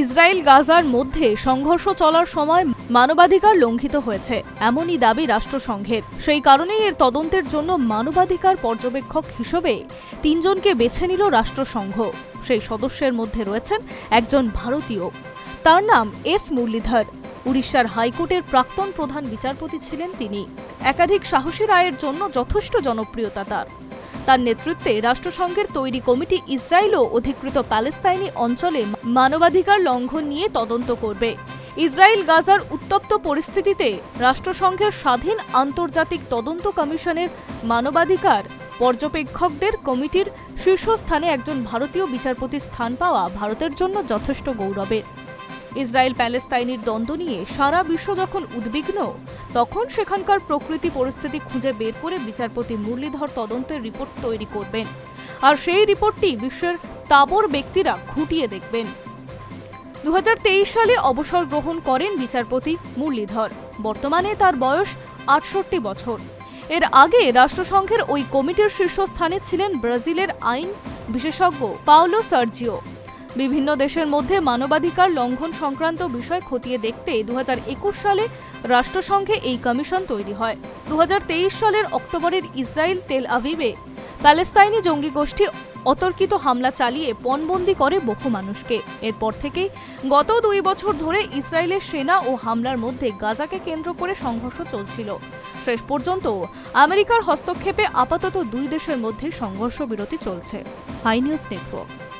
Israel গাজার মধ্যে সংঘর্ষ চলার সময় মানবাধিকার লঙ্ঘিত হয়েছে, এমনই দাবি রাষ্ট্রসংঘের। সেই কারণেই এর তদন্তের জন্য মানবাধিকার পর্যবেক্ষক হিসেবে তিনজনকে বেছে নিল রাষ্ট্রসংঘ। সেই সদস্যের মধ্যে রয়েছেন একজন ভারতীয়। তার নাম এস মুরলীধর। উড়িষ্যার হাইকোর্টের প্রাক্তন প্রধান বিচারপতি ছিলেন তিনি। একাধিক সাহসী রায়ের জন্য যথেষ্ট জনপ্রিয়তা তার। তার নেতৃত্বে রাষ্ট্রসংঘের তৈরি কমিটি ইসরায়েল ও অধিকৃত প্যালেস্তাইনি অঞ্চলে মানবাধিকার লঙ্ঘন নিয়ে তদন্ত করবে। ইসরায়েল গাজার উত্তপ্ত পরিস্থিতিতে রাষ্ট্রসংঘের স্বাধীন আন্তর্জাতিক তদন্ত কমিশনের মানবাধিকার পর্যবেক্ষকদের কমিটির শীর্ষস্থানে একজন ভারতীয় বিচারপতির স্থান পাওয়া ভারতের জন্য যথেষ্ট গৌরবের। ইসরায়েল প্যালেস্তাইনির দ্বন্দ্ব নিয়ে সারা বিশ্ব যখন উদ্বিগ্ন তখন সেখানকার প্রকৃতি পরিস্থিতি খুঁজে বের করে বিচারপতি মুরলীধর তদন্তের রিপোর্ট তৈরি করবেন। আর সেই রিপোর্টটি বিশ্বের তাবর ব্যক্তিরা খুঁটিয়ে দেখবেন। দু হাজার তেইশ সালে অবসর গ্রহণ করেন বিচারপতি মুরলীধর। বর্তমানে তার বয়স আটষট্টি বছর। এর আগে রাষ্ট্রসংঘের ওই কমিটির শীর্ষস্থানে ছিলেন ব্রাজিলের আইন বিশেষজ্ঞ পাওলো সার্জিও। বিভিন্ন দেশের মধ্যে মানবাধিকার লঙ্ঘন সংক্রান্ত বিষয় খতিয়ে দেখতে দু হাজার একুশ সালে রাষ্ট্রসংঘে এই কমিশন তৈরি হয়। দু হাজার তেইশ সালের অক্টোবরের ইসরায়েল তেল আভিবে প্যালেস্তাইনি জঙ্গি গোষ্ঠী অতর্কিত হামলা চালিয়ে পণবন্দি করে বহু মানুষকে। এরপর থেকেই গত দুই বছর ধরে ইসরায়েলের সেনা ও হামলার মধ্যে গাজাকে কেন্দ্র করে সংঘর্ষ চলছিল। শেষ পর্যন্ত আমেরিকার হস্তক্ষেপে আপাতত দুই দেশের মধ্যে সংঘর্ষ বিরতি চলছে। High news network.